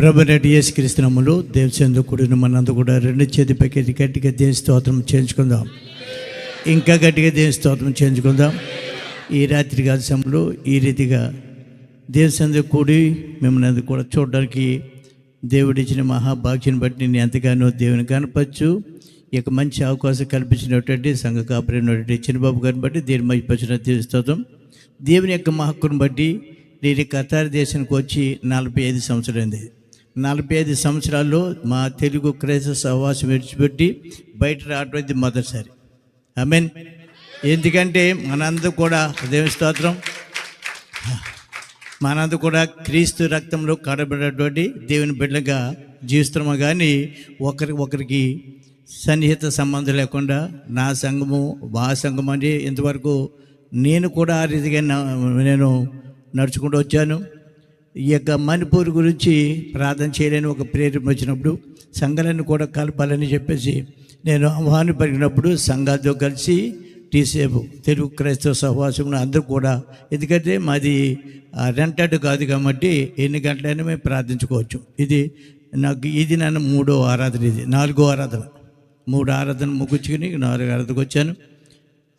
ప్రభు రెడ్డి యేసు క్రిస్తునములు దేవసేందు కూడిన మనందు కూడా రెండు చేతి గట్టిగా దేని స్తోత్రం చేయించుకుందాం. ఇంకా గట్టిగా దేని స్తోత్రం చేయించుకుందాం. ఈ రాత్రి కాల సమయంలో ఈ రీతిగా దేవచందు కూడి మిమ్మల్ని కూడా చూడడానికి దేవుడిచ్చిన మహాభాగ్యం బట్టి నేను ఎంతగానో దేవుని కనపచ్చు ఈ యొక్క మంచి అవకాశం కల్పించినటువంటి సంఘ కాపురైనటువంటి చిన్నబాబు గారిని బట్టి దేని మధ్యపరిచిన స్తోత్రం. దేవుని యొక్క మహక్కును బట్టి నేను కతార్ దేశానికి వచ్చి నలభై ఐదు సంవత్సరాలైంది నలభై ఐదు సంవత్సరాల్లో మా తెలుగు క్రైస్తవ సహవాసం విడిచిపెట్టి బయట రావడం మొదటిసారి. ఐ మీన్ ఎందుకంటే మనందరూ కూడా దేవుని స్తోత్రం. మనందరూ కూడా క్రీస్తు రక్తంలో కడబడేటువంటి దేవుని బిడ్డగా జీవిస్తున్నాము కానీ ఒకరి ఒకరికి సన్నిహిత సంబంధం లేకుండా నా సంఘము మా సంఘం అని ఇంతవరకు నేను కూడా ఆ రీతిగా నేను నడుచుకుంటూ వచ్చాను. ఈ యొక్క మణిపూర్ గురించి ప్రార్థన చేయలేని ఒక ప్రేరణ వచ్చినప్పుడు సంఘాలను కూడా కలపాలని చెప్పేసి నేను ఆహ్వానం పలికినప్పుడు సంఘాలతో కలిసి టీసేపు తెలుగు క్రైస్తవ సహవాసంలో అందరూ కూడా ఎందుకంటే మాది రెంటెడ్ కాదు కాబట్టి ఎన్ని గంటలైనా మేము ప్రార్థించుకోవచ్చు. ఇది నాకు ఇది నన్ను మూడో ఆరాధన ఇది నాలుగో ఆరాధన. మూడు ఆరాధన ముగించుకుని నాలుగు ఆరాధనకు వచ్చాను.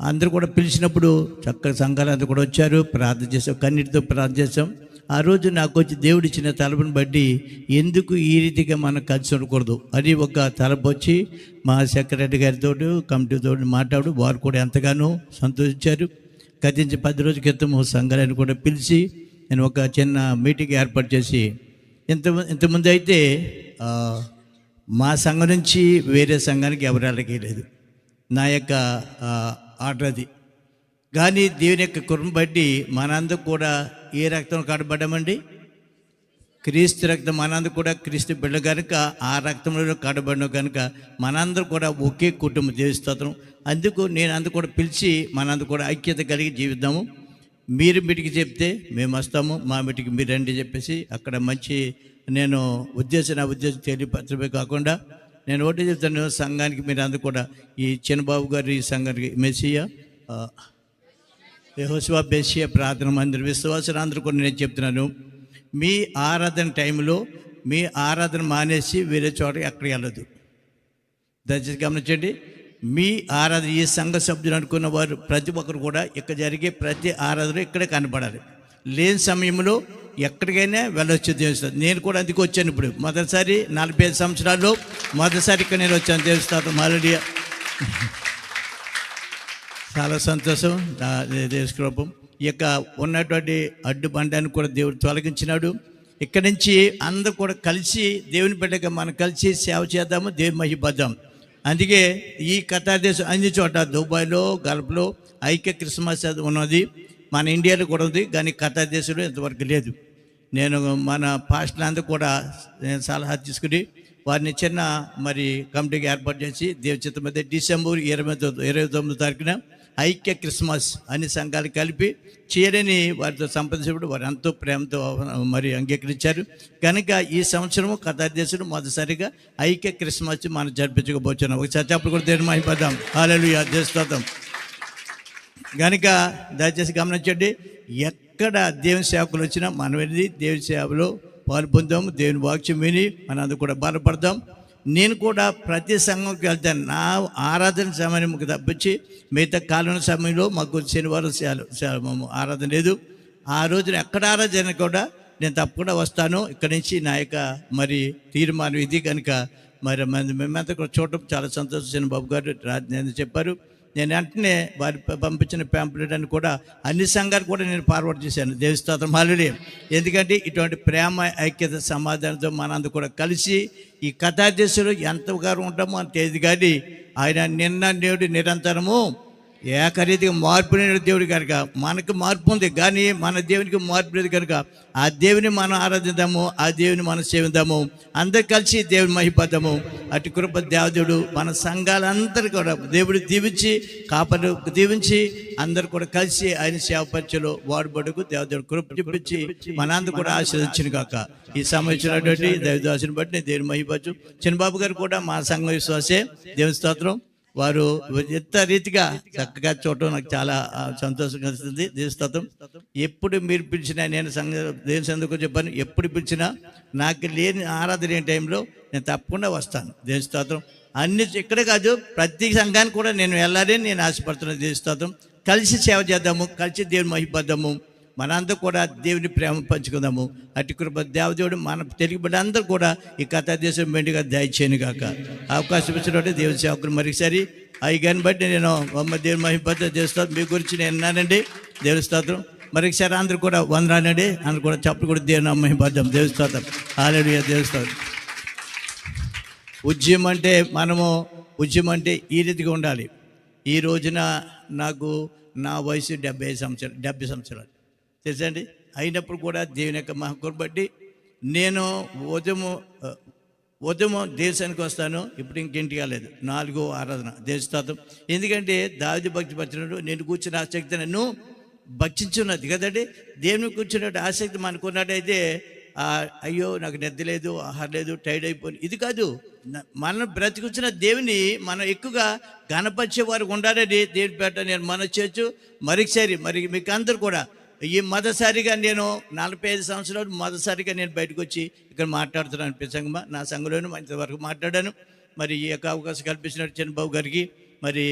అందరూ కూడా పిలిచినప్పుడు చక్కగా సంఘాలు అందరు కూడా వచ్చారు. ప్రార్థన చేసాం కన్నీటితో ప్రార్థన చేసాం ఆ రోజు నాకు వచ్చి దేవుడు ఇచ్చిన తలపుని బట్టి ఎందుకు ఈ రీతిగా మనం కలిసి ఉండకూడదు? అని ఒక తలపు వచ్చి మా సెక్రటరీ గారితో కమిటీతో మాట్లాడు. వారు కూడా ఎంతగానో సంతోషించారు. గతించి పది రోజుల క్రితం సంఘాలను కూడా పిలిచి నేను ఒక చిన్న మీటింగ్ ఏర్పాటు చేసి ఇంత ఇంతకుముందు అయితే మా సంఘం నుంచి వేరే సంఘానికి ఎవరు వెళ్ళలేదు. నా యొక్క ఆడది కానీ దేవుని యొక్క కృపను బట్టి మనందరూ కూడా ఏ రక్తం కడబడ్డామండి? క్రీస్తు రక్తం మనందరూ కూడా క్రీస్తు బిడ్డ కనుక ఆ రక్తంలో కడబడిన కనుక మనందరూ కూడా ఒకే కుటుంబం జీవిస్తాం అందుకు నేను అందు కూడా పిలిచి మనందరూ కూడా ఐక్యత కలిగి జీవిద్దాము. మీరు మీటికి చెప్తే మేము వస్తాము. మా మీటికి మీరు రండి చెప్పేసి అక్కడ మంచి నేను ఉద్దేశం నా ఉద్దేశం తెలియపరచమే కాకుండా నేను ఒకటి చెప్తాను సంఘానికి మీరు అందరూ కూడా. ఈ చిన్నబాబు గారు ఈ సంఘానికి మెస్సియా? ఆ, బెస్సియ బెసియా ప్రార్థన మందిర. విశ్వాసులు అందరూ కూడా నేను చెప్తున్నాను. మీ ఆరాధన టైంలో మీ ఆరాధన మానేసి వేరే చోటకి ఎక్కడికి వెళ్ళదు దయచేసి గమనించండి. మీ ఆరాధన ఈ సంఘ సభ్యులు అనుకున్న వారు ప్రతి ఒక్కరు కూడా ఇక్కడ జరిగే ప్రతి ఆరాధన ఇక్కడే కనపడాలి లేని సమయంలో ఎక్కడికైనా వెళ్ళొచ్చు దేవస్థానం నేను కూడా అందుకు వచ్చాను ఇప్పుడు. మొదటిసారి నలభై ఐదు సంవత్సరాల్లో మొదటిసారి ఇక్కడ నేను వచ్చాను దేవస్థానం మాలడియా చాలా సంతోషం. నా దేశకృపం ఈ యొక్క ఉన్నటువంటి అడ్డు బండాన్ని కూడా దేవుడు తొలగించినాడు. ఇక్కడి నుంచి అందరూ కూడా కలిసి దేవుని బిడ్డగా మనం కలిసి సేవ చేద్దాము దేవుని మహిపద్దాం అందుకే ఈ కథాదేశం దేశం అన్ని చోట దుబాయ్లో గల్ఫ్లో ఐక్య క్రిస్మస్ అది ఉన్నది. మన ఇండియాలో కూడా ఉంది కానీ కథాదేశంలో ఇంతవరకు లేదు. నేను మన పాస్టర్ అందరూ కూడా నేను సలహా తీసుకుని వారిని చిన్న మరి కమిటీకి ఏర్పాటు చేసి దేవచిత్త మీద డిసెంబర్ ఇరవై తొమ్మిది ఇరవై తొమ్మిది తారీఖున ఐక్య క్రిస్మస్ అన్ని సంఘాలు కలిపి చేయడని వారితో సంప్రదించినప్పుడు వారు ఎంతో ప్రేమతో మరి అంగీకరించారు. కనుక ఈ సంవత్సరము దేశం మొదటిసారిగా ఐక్య క్రిస్మస్ మనం జరిపించకపోతున్నాం ఒకసారి చెప్పలు కూడా దేని మహిపదాం హాలలు దేశం కనుక దయచేసి గమనించండి ఎక్కడ దేవుని సేవకులు వచ్చినా మనం వెళ్ళి దేవుని సేవలో పాలు పొందాము దేవుని వాక్యం విని మనందరూ కూడా బలపడదాం నేను కూడా ప్రతి సంఘంకి వెళ్తాను. నా ఆరాధన సమయం తప్పించి మిగతా కాలం సమయంలో మాకు శనివారం సేవ- మేము ఆరాధన లేదు. ఆ రోజున ఎక్కడ ఆరాధన కూడా నేను తప్పకుండా వస్తాను. ఇక్కడి నుంచి నా యొక్క మరి తీర్మానం ఇది కనుక మరి మన- మేమంతా కూడా చూడటం చాలా సంతోషం. బాబు గారు నేను చెప్పారు. నేను వెంటనే వారి పంపించిన ప్యాంప్లెట్ అని కూడా అన్ని సంఘాలు కూడా నేను ఫార్వర్డ్ చేశాను. దేవస్తోత్రం హాలిడే ఎందుకంటే ఇటువంటి ప్రేమ ఐక్యత సమాధానంతో మనందరూ కూడా కలిసి ఈ కథాదేశంలో ఎంతగానో ఉంటామో అని తెలియదు కానీ ఆయన నిన్న నేడు నిరంతరము ఏకరీతిగా మార్పు లేని దేవుడు కనుక మనకు మార్పు ఉంది కానీ మన దేవునికి మార్పు లేదు కనుక ఆ దేవుని మనం ఆరాధిద్దాము ఆ దేవుని మనం సేవిద్దాము అందరు కలిసి దేవుని మహిపద్దాము అటు కృప దేవదేవుడు మన సంఘాలందరూ కూడా దేవుడు దీవించి కాపలు దీవించి అందరు కూడా కలిసి ఆయన సేవ పరిచయలో వాడుబడుకు దేవదేవుడు కృప చూపించి మనందరూ కూడా ఆశీర్వదించిన కాక ఈ సంబంధించినటువంటి దైవదాసుని బట్టి నేను దేవుని మహిపచ్చు చిన్నబాబు గారు కూడా మా సంఘ విశ్వాసే. దేవుని స్తోత్రం. వారు ఎంత రీతిగా చక్కగా చూడటం నాకు చాలా సంతోషం సంతోషంగా దేశతత్వం ఎప్పుడు మీరు పిలిచినా నేను సంఘ దేని సందుకు చెప్పాను ఎప్పుడు పిలిచినా నాకు లేని ఆరాధన లేని టైంలో నేను తప్పకుండా వస్తాను. దేశతత్వం అన్ని ఇక్కడే కాదు ప్రతి సంఘానికి కూడా నేను వెళ్ళాలని నేను ఆశపడుతున్నాను దేశతత్వం కలిసి సేవ చేద్దాము కలిసి దేవుని మహిపద్దాము మనందరూ కూడా దేవుని ప్రేమ పంచుకుందాము. అటు కృప దేవదేవుడు మన తెలుగు బిడ్డ అందరూ కూడా ఈ కథా దేశం మెండుగా దయచేయను కాక అవకాశం ఇచ్చినట్టు దేవుని సేవకులు మరొకసారి. అయ్యగాని బట్టి నేను అమ్మ దేవుని మహిమపత్ర చేస్తాను. మీ గురించి నేను విన్నానండి. దేవుని స్తోత్రం. మరొకసారి అందరూ కూడా వందరానండి అందరు కూడా చప్పుడు కూడా దేవుని మహిపద్దాం దేవుని స్తోత్రం. ఆల్రెడీ దేవుని స్తోత్రం. ఉద్యమం అంటే మనము ఉద్యమం అంటే ఈ రీతిగా ఉండాలి. ఈ రోజున నాకు నా వయసు డెబ్బై ఐదు సంవత్సరాలు డెబ్బై సంవత్సరాలు. తెలుసండి? అయినప్పుడు కూడా దేవుని యొక్క మహకూరు బట్టి నేను ఉదయము ఆ, ఉదయము దేశానికి వస్తాను ఇప్పుడు ఇంకింటికి కాలేదు నాలుగో ఆరాధన దేశతాతం ఎందుకంటే దావిది భక్తి పచ్చినట్టు నేను కూర్చున్న ఆసక్తి నన్ను భక్షించున్నది కదండి? దేవుని కూర్చున్నట్టు ఆసక్తి మనకున్నట్టయితే అయ్యో నాకు నిద్ర లేదు ఆహారం లేదు టైర్డ్ అయిపోయింది ఇది కాదు మనం బ్రతికించిన దేవుని మనం ఎక్కువగా గణపరిచే వారికి ఉండాలని దేవుని పేట నేను మన చేయొచ్చు. మరొకసారి మరి మీకు అందరు కూడా ఈ మొదటిసారిగా నేను నలభై ఐదు సంవత్సరాలు మొదటిసారిగా నేను బయటకు వచ్చి ఇక్కడ మాట్లాడుతున్నాను ప్రసంగమా నా సంఘంలోనూ ఇంతవరకు మాట్లాడాను. మరి ఈ యొక్క అవకాశం కల్పించినట్టు చంద్రబాబు గారికి. మరి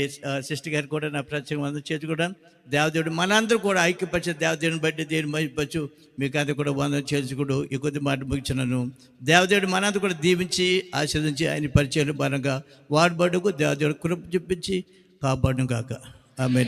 సిస్టర్ గారికి కూడా నా ప్రత్యేకం అందరూ చేతి కూడా. దేవదేవుడు మనందరూ కూడా ఐక్యపరిచే దేవదేవుని బట్టి దేని మహిపచ్చు మీకు అది కూడా వందం చేసుకుడు ఈ కొద్ది మాట ముగించినాను. దేవదేవుడు మనందరూ కూడా దీవించి ఆశీర్వదించి ఆయన పరిచయం బలంగా వాడు బడుకు దేవదేవుడు కృప చూపించి కాపాడును కాక ఆమె